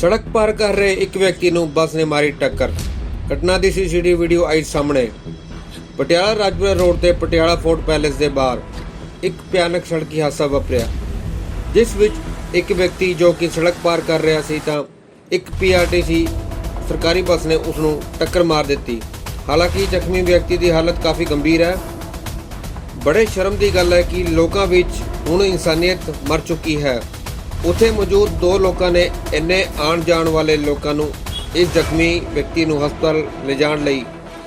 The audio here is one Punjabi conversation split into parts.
ਸੜਕ ਪਾਰ ਕਰ ਰਹੇ ਇੱਕ ਵਿਅਕਤੀ ਨੂੰ ਬੱਸ ਨੇ ਮਾਰੀ ਟੱਕਰ। ਘਟਨਾ ਦੀ ਸੀਸੀਟੀਵੀ ਵੀਡੀਓ ਆਈ ਸਾਹਮਣੇ। ਪਟਿਆਲਾ ਰਾਜਪੁਰਾ ਰੋਡ ਤੇ ਪਟਿਆਲਾ ਫੋਰਟ ਪੈਲੇਸ ਦੇ ਬਾਹਰ ਇੱਕ ਭਿਆਨਕ ਸੜਕੀ ਹਾਦਸਾ ਵਾਪਰਿਆ। ਜਿਸ ਵਿੱਚ ਇੱਕ ਵਿਅਕਤੀ ਜੋ ਕਿ ਸੜਕ ਪਾਰ ਕਰ ਰਿਹਾ ਸੀ ਤਾਂ ਇੱਕ ਪੀਆਰਟੀਸੀ ਸਰਕਾਰੀ ਬੱਸ ਨੇ ਉਸ ਨੂੰ ਟੱਕਰ ਮਾਰ ਦਿੱਤੀ। ਹਾਲਾਂਕਿ ਜ਼ਖਮੀ ਵਿਅਕਤੀ ਦੀ ਹਾਲਤ ਕਾਫੀ ਗੰਭੀਰ ਹੈ। ਬੜੇ ਸ਼ਰਮ ਦੀ ਗੱਲ ਹੈ ਕਿ ਲੋਕਾਂ ਵਿੱਚ ਹੁਣ ਇਨਸਾਨੀਅਤ ਮਰ ਚੁੱਕੀ ਹੈ। ਉੱਥੇ ਮੌਜੂਦ ਦੋ ਲੋਕਾਂ ਨੇ ਇੰਨੇ ਆਉਣ ਜਾਣ ਵਾਲੇ ਲੋਕਾਂ ਨੂੰ ਇਸ ਜ਼ਖਮੀ ਵਿਅਕਤੀ ਨੂੰ ਹਸਪਤਾਲ ਲਿਜਾਣ ਲਈ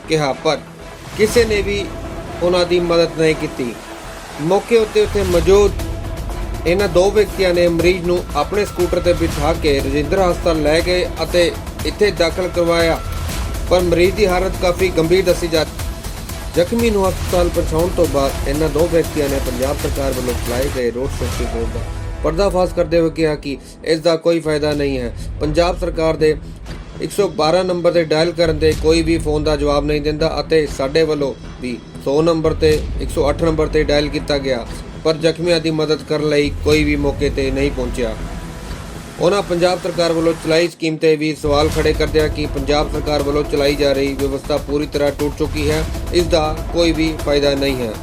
ਕਿਹਾ, ਪਰ ਕਿਸੇ ਨੇ ਵੀ ਉਹਨਾਂ ਦੀ ਮਦਦ ਨਹੀਂ ਕੀਤੀ। ਮੌਕੇ ਉੱਤੇ ਉੱਥੇ ਮੌਜੂਦ ਇਹਨਾਂ ਦੋ ਵਿਅਕਤੀਆਂ ਨੇ ਮਰੀਜ਼ ਨੂੰ ਆਪਣੇ ਸਕੂਟਰ ਤੇ ਬਿਠਾ ਕੇ ਰਜਿੰਦਰ ਹਸਪਤਾਲ ਲੈ ਗਏ ਅਤੇ ਇੱਥੇ ਦਾਖਲ ਕਰਵਾਇਆ, ਪਰ ਮਰੀਜ਼ ਦੀ ਹਾਲਤ ਕਾਫੀ ਗੰਭੀਰ ਦੱਸੀ ਜਾ ਜ਼ਖਮੀ ਨੂੰ ਹਸਪਤਾਲ ਪਹੁੰਚਾਉਣ ਤੋਂ ਬਾਅਦ ਇਹਨਾਂ ਦੋ ਵਿਅਕਤੀਆਂ ਨੇ ਪੰਜਾਬ ਸਰਕਾਰ ਵੱਲੋਂ ਚਲਾਏ ਗਏ ਰੋਡ ਸੇਫਟੀ ਕੋਡ ਦਾ ਪਰਦਾਫਾਸ਼ ਕਰਦੇ ਹੋਏ ਕਿਹਾ ਕਿ ਇਸ ਦਾ ਕੋਈ ਫਾਇਦਾ ਨਹੀਂ ਹੈ। ਪੰਜਾਬ ਸਰਕਾਰ ਦੇ 112 ਨੰਬਰ ਤੇ ਡਾਇਲ ਕਰਨ ਤੇ ਕੋਈ ਵੀ ਫੋਨ ਦਾ ਜਵਾਬ ਨਹੀਂ ਦਿੰਦਾ ਅਤੇ ਸਾਡੇ ਵੱਲੋਂ ਵੀ 100 ਨੰਬਰ ਤੇ 108 ਨੰਬਰ ਤੇ ਡਾਇਲ ਕੀਤਾ ਗਿਆ, ਪਰ ਜ਼ਖਮੀਆਂ ਦੀ ਮਦਦ ਕਰਨ ਲਈ ਕੋਈ ਵੀ ਮੌਕੇ ਤੇ ਨਹੀਂ ਪਹੁੰਚਿਆ। ਉਹਨਾਂ ਪੰਜਾਬ ਸਰਕਾਰ ਵੱਲੋਂ ਚਲਾਈ ਸਕੀਮ ਤੇ ਵੀ ਸਵਾਲ ਖੜੇ ਕਰਦਿਆਂ ਕਿ ਪੰਜਾਬ ਸਰਕਾਰ ਵੱਲੋਂ ਚਲਾਈ ਜਾ ਰਹੀ ਵਿਵਸਥਾ ਪੂਰੀ ਤਰ੍ਹਾਂ ਟੁੱਟ ਚੁੱਕੀ ਹੈ ਇਸ ਦਾ ਕੋਈ ਵੀ ਫਾਇਦਾ ਨਹੀਂ ਹੈ।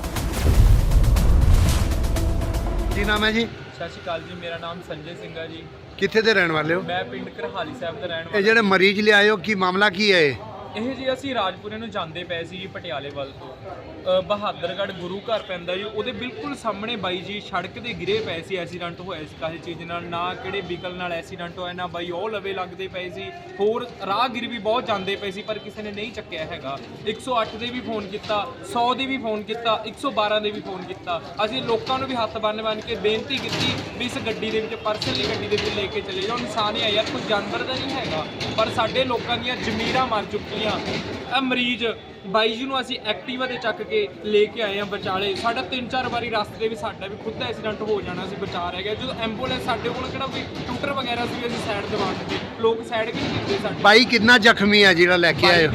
ਕੀ ਨਾਮ ਹੈ ਜੀ? ਸਤਿ ਸ਼੍ਰੀ ਅਕਾਲ ਜੀ ਮੇਰਾ ਨਾਮ ਸੰਜੇ ਸਿੰਘ ਹੈ ਜੀ। ਕਿੱਥੇ ਦੇ ਰਹਿਣ ਵਾਲੇ ਹੋ? ਮੈਂ ਪਿੰਡ ਕਰਹਾਲੀ ਸਾਹਿਬ ਦਾ ਰਹਿਣ ਇਹ ਵਾਲਾ। ਜਿਹੜੇ ਮਰੀਜ਼ ਲਿਆਏ ਹੋ ਕੀ ਮਾਮਲਾ ਕੀ ਹੈ ਇਹ? ਇਹ ਜੀ ਅਸੀਂ ਰਾਜਪੁਰੇ ਨੂੰ ਜਾਂਦੇ ਪਏ ਸੀ ਜੀ ਪਟਿਆਲੇ ਵੱਲ ਤੋਂ। ਅ, ਬਹਾਦਰਗੜ੍ਹ ਗੁਰੂ ਘਰ ਪੈਂਦਾ ਜੀ ਉਹਦੇ ਬਿਲਕੁਲ ਸਾਹਮਣੇ ਬਾਈ ਜੀ ਸੜਕ ਤੇ ਗਿਰੇ ਪਏ ਸੀ ਐਕਸੀਡੈਂਟ ਹੋਇਆ ਸੀ ਕਾਹੇ ਚੀਜ਼ ਨਾਲ ਨਾ ਕਿਹੜੇ ਵਹੀਕਲ ਨਾਲ ਐਕਸੀਡੈਂਟ ਹੋਇਆ ਨਾ ਬਾਈ ਉਹ ਲਵੇ ਲੱਗਦੇ ਪਏ ਸੀ ਹੋਰ ਰਾਹਗੀਰ ਵੀ ਬਹੁਤ ਜਾਂਦੇ ਪਏ ਸੀ ਪਰ ਕਿਸੇ ਨੇ ਨਹੀਂ ਚੱਕਿਆ ਹੈਗਾ। 108 ਦੇ ਵੀ ਫੋਨ ਕੀਤਾ 100 ਦੇ ਵੀ ਫੋਨ ਕੀਤਾ 112 ਦੇ ਵੀ ਫੋਨ ਕੀਤਾ। ਅਸੀਂ ਲੋਕਾਂ ਨੂੰ ਵੀ ਹੱਥ ਬੰਨ ਬੰਨ ਕੇ ਬੇਨਤੀ ਕੀਤੀ ਵੀ ਇਸ ਗੱਡੀ ਦੇ ਵਿੱਚ ਪਰਸਨਲੀ ਗੱਡੀ ਦੇ ਵਿੱਚ ਲੈ ਕੇ ਚਲੇ ਜਾਓ। ਇਨਸਾਨ ਹੀ ਆ ਯਾਰ ਕੋਈ ਜਾਨਵਰ ਦਾ ਨਹੀਂ ਹੈਗਾ। ਪਰ ਸਾਡੇ ਲੋਕਾਂ ਦੀਆਂ ਜ਼ਮੀਰਾਂ ਮਰ ਚੁੱਕੀਆਂ ਇਹ ਮਰੀਜ਼ ਬਾਈ ਜੀ ਨੂੰ ਅਸੀਂ ਐਕਟਿਵਾ ਤੇ ਚੱਕ ਕੇ ਲੈ ਕੇ ਆਏ ਆ ਬਚਾਲੇ ਸਾਡਾ ਤਿੰਨ ਚਾਰ ਵਾਰੀ ਰਸਤੇ ਦੇ ਵੀ ਸਾਡਾ ਵੀ ਖੁਦ ਦਾ ਐਕਸੀਡੈਂਟ ਹੋ ਜਾਣਾ ਸੀ ਬਚਾ ਰਹਿ ਗਿਆ। ਜਦੋਂ ਐਂਬੂਲੈਂਸ ਸਾਡੇ ਕੋਲ ਕਿਹੜਾ ਕੋਈ ਟੂਟਰ ਵਗੈਰਾ ਸੀ ਅਸੀਂ ਸਾਈਡ ਦਵਾ ਦਿੱਤੇ ਲੋਕ ਸਾਈਡ ਵੀ ਨਹੀਂ ਦਿੱਤੇ ਸਾਡੇ ਬਾਈ ਕਿੰਨਾ ਜ਼ਖਮੀ ਹੈ ਜਿਹੜਾ ਲੈ ਕੇ ਆਏ ਹੋ?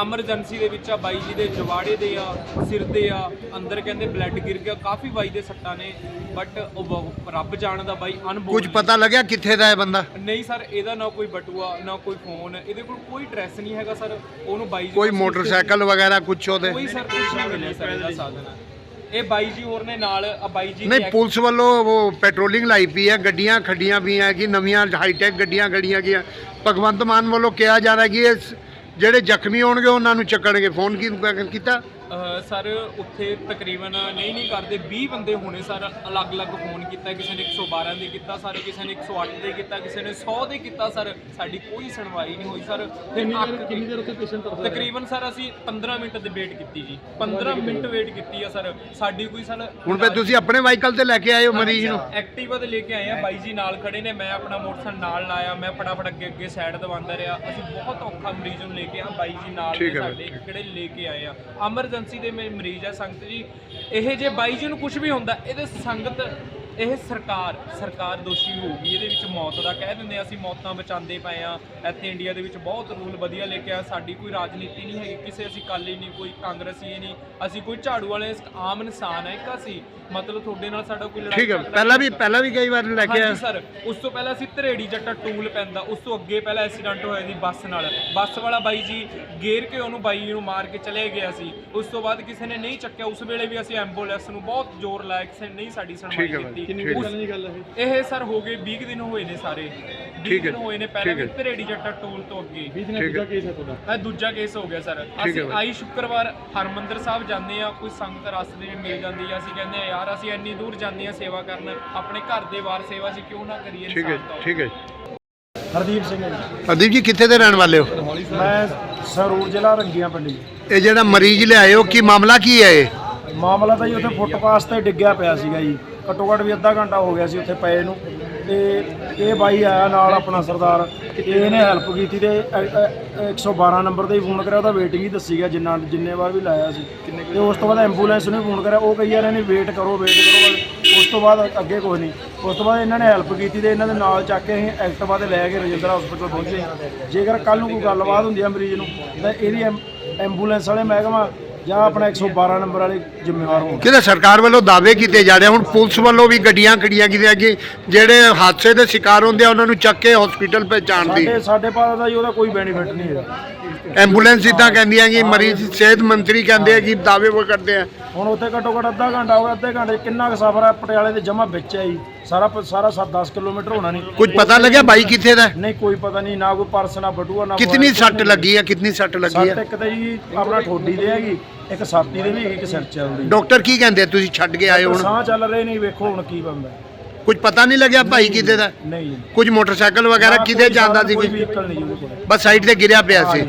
ਐਮਰਜੈਂਸੀ ਦੇ ਵਿੱਚ ਆ ਬਾਈ ਜੀ ਦੇ ਜਵਾੜੇ ਦੇ ਆ ਸਿਰ ਦੇ ਆ ਅੰਦਰ ਕਹਿੰਦੇ ਬਲੱਡ ਗਿਰ ਗਿਆ ਕਾਫੀ ਬਾਈ ਦੇ ਸੱਟਾਂ ਨੇ ਬਟ ਉਹ ਰੱਬ ਜਾਣਦਾ ਬਾਈ ਅਨਬੋਲ ਕੁਝ ਪਤਾ ਲੱਗਿਆ ਕਿੱਥੇ ਦਾ ਹੈ ਬੰਦਾ? ਨਹੀਂ ਸਰ ਇਹਦਾ ਨਾ ਕੋਈ ਬਟੂਆ ਨਾ ਕੋਈ ਫੋਨ ਇਹਦੇ ਕੋਲ ਕੋਈ ਡਰੈਸ ਨਹੀਂ ਹੈਗਾ ਸਰ ਉਹਨੂੰ ਬਾਈ ਜੀ ਕੋਈ ਮੋਟਰਸਾਈਕਲ ਵਗੈਰਾ ਕੁਝ ਉਹਦੇ? ਕੋਈ ਸਰ ਕੁਝ ਨਹੀਂ ਮਿਲਿਆ ਸਰ ਇਹਦਾ ਸਾਧਨ। ਇਹ ਬਾਈ ਜੀ ਹੋਰ ਨੇ ਨਾਲ ਆ ਬਾਈ ਜੀ ਨਹੀਂ ਪੁਲਿਸ ਵੱਲੋਂ ਉਹ ਪੈਟਰੋਲਿੰਗ ਲਾਈ ਪਈ ਹੈ ਗੱਡੀਆਂ ਖੱਡੀਆਂ ਵੀ ਹੈ ਕਿ ਨਵੀਆਂ ਹਾਈਟੈਕ ਗੱਡੀਆਂ ਖੜੀਆਂ ਗਈਆਂ। ਭਗਵੰਤ ਮਾਨ ਵੱਲੋਂ ਕਿਹਾ ਜਾ ਰਿਹਾ ਕਿ ਇਹ ਜਿਹੜੇ ਜ਼ਖਮੀ ਹੋਣਗੇ ਉਹਨਾਂ ਨੂੰ ਚੱਕਣਗੇ। ਫੋਨ ਕੀ ਕੀਤਾ? ਸਰ ਉੱਥੇ ਤਕਰੀਬਨ ਨਹੀਂ ਨਹੀਂ ਕਰਦੇ। 20 ਬੰਦੇ ਹੋਣੇ ਸਰ ਅਲੱਗ-ਅਲੱਗ ਫੋਨ ਕੀਤਾ ਕਿਸੇ ਨੇ 112 ਦੇ ਕੀਤਾ ਸਾਰੇ ਕਿਸੇ ਨੇ 108 ਦੇ ਕੀਤਾ ਕਿਸੇ ਨੇ 100 ਦੇ ਕੀਤਾ ਸਰ। ਸਾਡੀ ਕੋਈ ਸੁਣਵਾਈ ਨਹੀਂ ਹੋਈ ਸਰ। ਕਿੰਨੀ ਦੇਰ ਉੱਥੇ ਪੇਸ਼ੈਂਟ ਤਕਰੀਬਨ ਸਰ ਅਸੀਂ 15 ਮਿੰਟ ਦੀ ਵੇਟ ਕੀਤੀ ਜੀ। 15 ਮਿੰਟ ਵੇਟ ਕੀਤੀ ਆ ਸਰ। ਸਾਡੀ ਕੋਈ ਸਰ ਹੁਣ ਫਿਰ ਤੁਸੀਂ ਆਪਣੇ ਵਾਹੀਕਲ ਤੇ ਲੈ ਕੇ ਆਏ ਹੋ ਮਰੀਜ਼ ਨੂੰ? ਐਕਟਿਵਾ ਤੇ ਲੈ ਕੇ ਆਏ ਆ। ਬਾਈ ਜੀ ਨਾਲ ਖੜੇ ਨੇ ਮੈਂ ਆਪਣਾ ਮੋਟਰਸਾਈਕਲ ਨਾਲ ਲਾਇਆ ਮੈਂ ਫਟਾਫਟ ਅੱਗੇ ਅੱਗੇ ਸਾਈਡ ਦਵਾਉਂਦਾ ਰਿਹਾ। ਅਸੀਂ ਬਹੁਤ ਔਖਾ ਮਰੀਜ਼ ਨੂੰ ਲੈ ਕੇ ਆ ਬਾਈ ਜੀ ਨਾਲ ਸਾਡੇ ਕਿਹੜੇ ਲੈ ਕੇ ਆਏ ਆ। ਐਮਰਜੈਂਸੀ ਦੇ ਮਰੀਜ਼ ਆ ਸੰਗਤ ਜੀ। ਇਹ ਜੇ ਬਾਈ ਜੀ ਨੂੰ ਕੁਝ ਵੀ ਹੁੰਦਾ, ਇਹਦੇ ਸੰਗਤ ਇਹ ਸਰਕਾਰ ਸਰਕਾਰ ਦੋਸ਼ੀ ਹੋਊਗੀ ਇਹਦੇ ਵਿੱਚ ਮੌਤ ਦਾ ਕਹਿ ਦਿੰਦੇ ਆ, ਅਸੀਂ ਮੌਤਾਂ ਬਚਾਉਂਦੇ ਪਏ ਆ। ਇੱਥੇ ਇੰਡੀਆ ਦੇ ਵਿੱਚ ਬਹੁਤ ਰੂਲ ਵਧੀਆ ਲੈ ਕੇ ਆ ਸਾਡੀ ਕੋਈ ਰਾਜਨੀਤੀ ਨਹੀਂ ਹੈਗੀ ਕਿਸੇ ਅਸੀਂ ਕਾਲੀ ਨਹੀਂ ਕੋਈ ਕਾਂਗਰਸੀ ਨਹੀਂ। ਅਸੀਂ ਕੋਈ ਝਾੜੂ ਵਾਲੇ ਆਮ ਇਨਸਾਨ ਹੈ ਇੱਕ ਅਸੀਂ। ਮਤਲਬ ਤੁਹਾਡੇ ਨਾਲ ਸਾਡਾ ਕੋਈ ਲੜਾਈ ਠੀਕ ਹੈ ਪਹਿਲਾਂ ਵੀ ਪਹਿਲਾਂ ਵੀ ਕਈ ਵਾਰ ਲੈ ਕੇ ਹਾਂਜੀ ਸਰ ਉਸ ਤੋਂ ਪਹਿਲਾਂ ਅਸੀਂ ਧਰੇੜੀ ਜੱਟਾ ਟੂਲ ਪੈਂਦਾ ਉਸ ਤੋਂ ਅੱਗੇ ਪਹਿਲਾਂ ਐਕਸੀਡੈਂਟ ਹੋਇਆ ਸੀ ਬੱਸ ਨਾਲ। ਬੱਸ ਵਾਲਾ ਬਾਈ ਜੀ ਗੇਰ ਕੇ ਉਹਨੂੰ ਬਾਈ ਨੂੰ ਮਾਰ ਕੇ ਚਲੇ ਗਿਆ ਸੀ। ਉਸ ਤੋਂ ਬਾਅਦ ਕਿਸੇ ਨੇ ਨਹੀਂ ਚੱਕਿਆ। ਉਸ ਵੇਲੇ ਵੀ ਅਸੀਂ ਐਂਬੂਲੈਂਸ ਨੂੰ ਬਹੁਤ ਜ਼ੋਰ ਲਾਇਆ ਕਿਸੇ ਨੇ ਨਹੀਂ ਸਾਡੀ ਸੁਣਵਾਈ ਇਹ? ਸਰ ਹੋ ਗਏ 20 ਕੁ ਦਿਨ ਹੋਏ ਨੇ ਸਾਰੇ। 20 ਠੀਕ ਹੈ, ਦਿਨ ਹੋਏ ਨੇ ਪਹਿਲਾਂ ਠੀਕ ਵੀ ਹੈ। ਧਰੇੜੀ ਜੱਟਾ ਟੂਲ ਤੋਂ ਅੱਗੇ। ਠੀਕ ਹੈ। ਇਹ ਦੂਜਾ ਕੇਸ ਹੋ ਗਿਆ ਸਰ। ਹੈ ਅਸੀਂ ਬਾਈ। ਆਈ ਸ਼ੁੱਕਰਵਾਰ ਹਰਮੰਦਰ ਸਾਹਿਬ ਜਾਂਦੇ ਆ ਕੋਈ ਸੰਗਤ ਰਸਤੇ ਵਿੱਚ ਮਿਲ ਜਾਂਦੀ ਆ ਅਸੀਂ ਕਹਿੰਦੇ ਆ ਯਾਰ ਅਸੀਂ ਇੰਨੀ ਦੂਰ ਜਾਂਦੇ ਆ ਸੇਵਾ ਕਰਨ ਆਪਣੇ ਘਰ ਦੇ ਵਾਰ ਸੇਵਾ ਅਸੀਂ ਕਿਉਂ ਨਾ ਕਰੀਏ ਠੀਕ ਹੈ ਇਨਸਾਨ ਤੌਰ ਠੀਕ ਹੈ। ਹਰਦੀਪ ਸਿੰਘ ਹੈ ਜੀ। ਅਦੀਪ ਜੀ ਕਿੱਥੇ ਦੇ ਰਹਿਣ ਵਾਲੇ ਹੋ? ਮੈਂ ਸਰੂਰ ਜ਼ਿਲ੍ਹਾ ਰੰਗੀਆਂ ਪਿੰਡ ਜੀ। ਇਹ ਜਿਹੜਾ ਮਰੀਜ਼ ਲਿਆਏ ਹੋ ਕੀ ਮਾਮਲਾ ਕੀ ਹੈ ਇਹ? ਮਾਮਲਾ ਤਾਂ ਜੀ ਉੱਥੇ ਫੁੱਟਪਾਥ ਤੇ ਡਿੱਗਿਆ ਪਿਆ ਸੀਗਾ ਜੀ। ਘੱਟੋ ਘੱਟ ਵੀ ਅੱਧਾ ਘੰਟਾ ਹੋ ਗਿਆ ਸੀ ਉੱਥੇ ਪਏ ਨੂੰ। ਤੇ ਇਹ ਬਾਈ ਆਇਆ ਨਾਲ ਆਪਣਾ ਸਰਦਾਰ। ਇਹਨੇ ਹੈਲਪ ਕੀਤੀ ਤੇ ਅ- ਅ- 112 ਨੰਬਰ ਤੇ ਹੀ ਫੋਨ ਕਰਿਆ, ਉਹਦਾ ਵੇਟਿੰਗ ਹੀ ਦੱਸੀ ਗਿਆ ਜਿੰਨਾ, ਜਿੰਨੇ ਵਾਰ ਵੀ ਲਾਇਆ ਸੀ। ਤੇ ਉਸ ਤੋਂ ਬਾਅਦ ਐਂਬੂਲੈਂਸ ਨੂੰ ਫੋਨ ਕਰਿਆ। ਉਹ ਕਹੀ ਜਾ ਰਹੇ ਨੇ ਵੇਟ ਕਰੋ ਵੇਟ ਕਰੋ ਉਸ ਤੋਂ ਬਾਅਦ ਅੱਗੇ ਕੋਈ ਨਹੀਂ। ਉਸ ਤੋਂ ਬਾਅਦ ਇਹਨਾਂ ਨੇ ਹੈਲਪ ਕੀਤੀ ਤੇ ਇਹਨਾਂ ਦੇ ਨਾਲ ਚੱਕ ਕੇ ਅਸੀਂ ਐਕਟਿਵਾ ਤੇ ਲੈ ਕੇ ਰਜਿੰਦਰਾ ਹਸਪੀਟਲ ਪਹੁੰਚੇ। ਜੇਕਰ ਕੱਲ ਨੂੰ ਕੋਈ ਗੱਲਬਾਤ ਹੁੰਦੀ ਆ ਮਰੀਜ਼ ਨੂੰ, ਤਾਂ ਇਹਦੀ ਐਂਬੂਲੈਂਸ ਵਾਲੇ ਮਹਿਕਮਾ ਜਾਂ ਆਪਣਾ 112 ਨੰਬਰ ਵਾਲੇ ਜ਼ਿੰਮੇਵਾਰ ਹੋਣ। ਕਿਤੇ ਸਰਕਾਰ ਵੱਲੋਂ ਦਾਅਵੇ ਕੀਤੇ ਜਾ ਰਹੇ ਹੁਣ ਪੁਲਿਸ ਵੱਲੋਂ ਵੀ ਗੱਡੀਆਂ ਖੜੀਆਂ ਕੀਤੀਆਂ ਕਿ ਜਿਹੜੇ ਹਾਦਸੇ ਦੇ ਸ਼ਿਕਾਰ ਹੁੰਦੇ ਆ ਉਹਨਾਂ ਨੂੰ ਚੱਕ ਕੇ ਹਸਪੀਟਲ ਪਹੁੰਚਾਉਣ ਦੀ। ਸਾਡੇ ਸਾਡੇ ਪਾਸ ਦਾ ਜੀ ਉਹਦਾ ਕੋਈ ਬੈਨੀਫਿਟ ਨਹੀਂ ਹੈਗਾ। ਐਂਬੂਲੈਂਸ ਇਦਾਂ ਕਹਿੰਦੀਆਂ ਕਿ ਮਰੀਜ਼ ਸਿਹਤ ਮੰਤਰੀ ਕਹਿੰਦੇ ਆ ਕਿ ਦਾਅਵੇ ਉਹ ਕਰਦੇ ਆ। ਹੁਣ ਉੱਥੇ ਘੱਟੋ ਘੱਟ ਅੱਧਾ ਘੰਟਾ ਹੋ ਗਿਆ ਅੱਧੇ ਘੰਟੇ 'ਚ ਕਿੰਨਾ ਕੁ ਸਫ਼ਰ ਹੈ ਪਟਿਆਲੇ ਦੇ ਜਮਾ ਵਿੱਚ ਹੈ ਜੀ। ਸਾਰਾ ਪ- ਸਾਰਾ 7-10 ਕਿਲੋਮੀਟਰ ਹੋਣਾ ਨਹੀਂ। ਕੁਝ ਪਤਾ ਲੱਗਿਆ ਬਾਈ ਕਿੱਥੇ ਦਾ? ਹੈ? ਨਹੀਂ ਕੋਈ ਪਤਾ ਨਹੀਂ ਨਾ ਕੋਈ ਪਰਸ ਨਾ ਬਟੂਆ ਨਾ ਮੋਬਾਈਲ, ਸੱਟ ਕੁਛ ਲੱਗੀ ਹੈ ਕਿਤਨੀ ਸੱਟ ਲੱਗੀ ਸੱਟ ਇੱਕ ਤੇ ਜੀ ਆਪਣਾ ਠੋਡੀ ਦੇ ਹੈਗੀ ਇੱਕ ਛਾਤੀ ਦੇ ਵੀ ਹੈਗੀ ਇੱਕ ਸਿਰ ਚੱਲਦੀ ਡਾਕਟਰ ਕੀ ਕਹਿੰਦੇ ਆ? ਤੁਸੀਂ ਛੱਡ ਕੇ ਆਏ ਹੁਣ? ਸਾਹ ਚੱਲ ਰਹੇ ਨਹੀਂ ਵੇਖੋ ਹੁਣ ਕੀ ਬੰਦਾ ਕੁਝ ਪਤਾ ਨਹੀਂ ਲੱਗਿਆ ਭਾਈ ਕਿਤੇ ਦਾ? ਨਹੀਂ। ਜੀ ਕੁਝ ਮੋਟਰਸਾਈਕਲ ਵਗੈਰਾ ਨਾ ਕਿਤੇ ਕੋਈ ਜਾਂਦਾ ਸੀ ਕੋਈ ਵਹੀਕਲ ਨਹੀਂ ਜੀ ਉਹਦੇ ਕੋਲ। ਬਸ ਸਾਈਡ ਤੇ ਗਿਰਿਆ ਪਿਆ ਸੀ।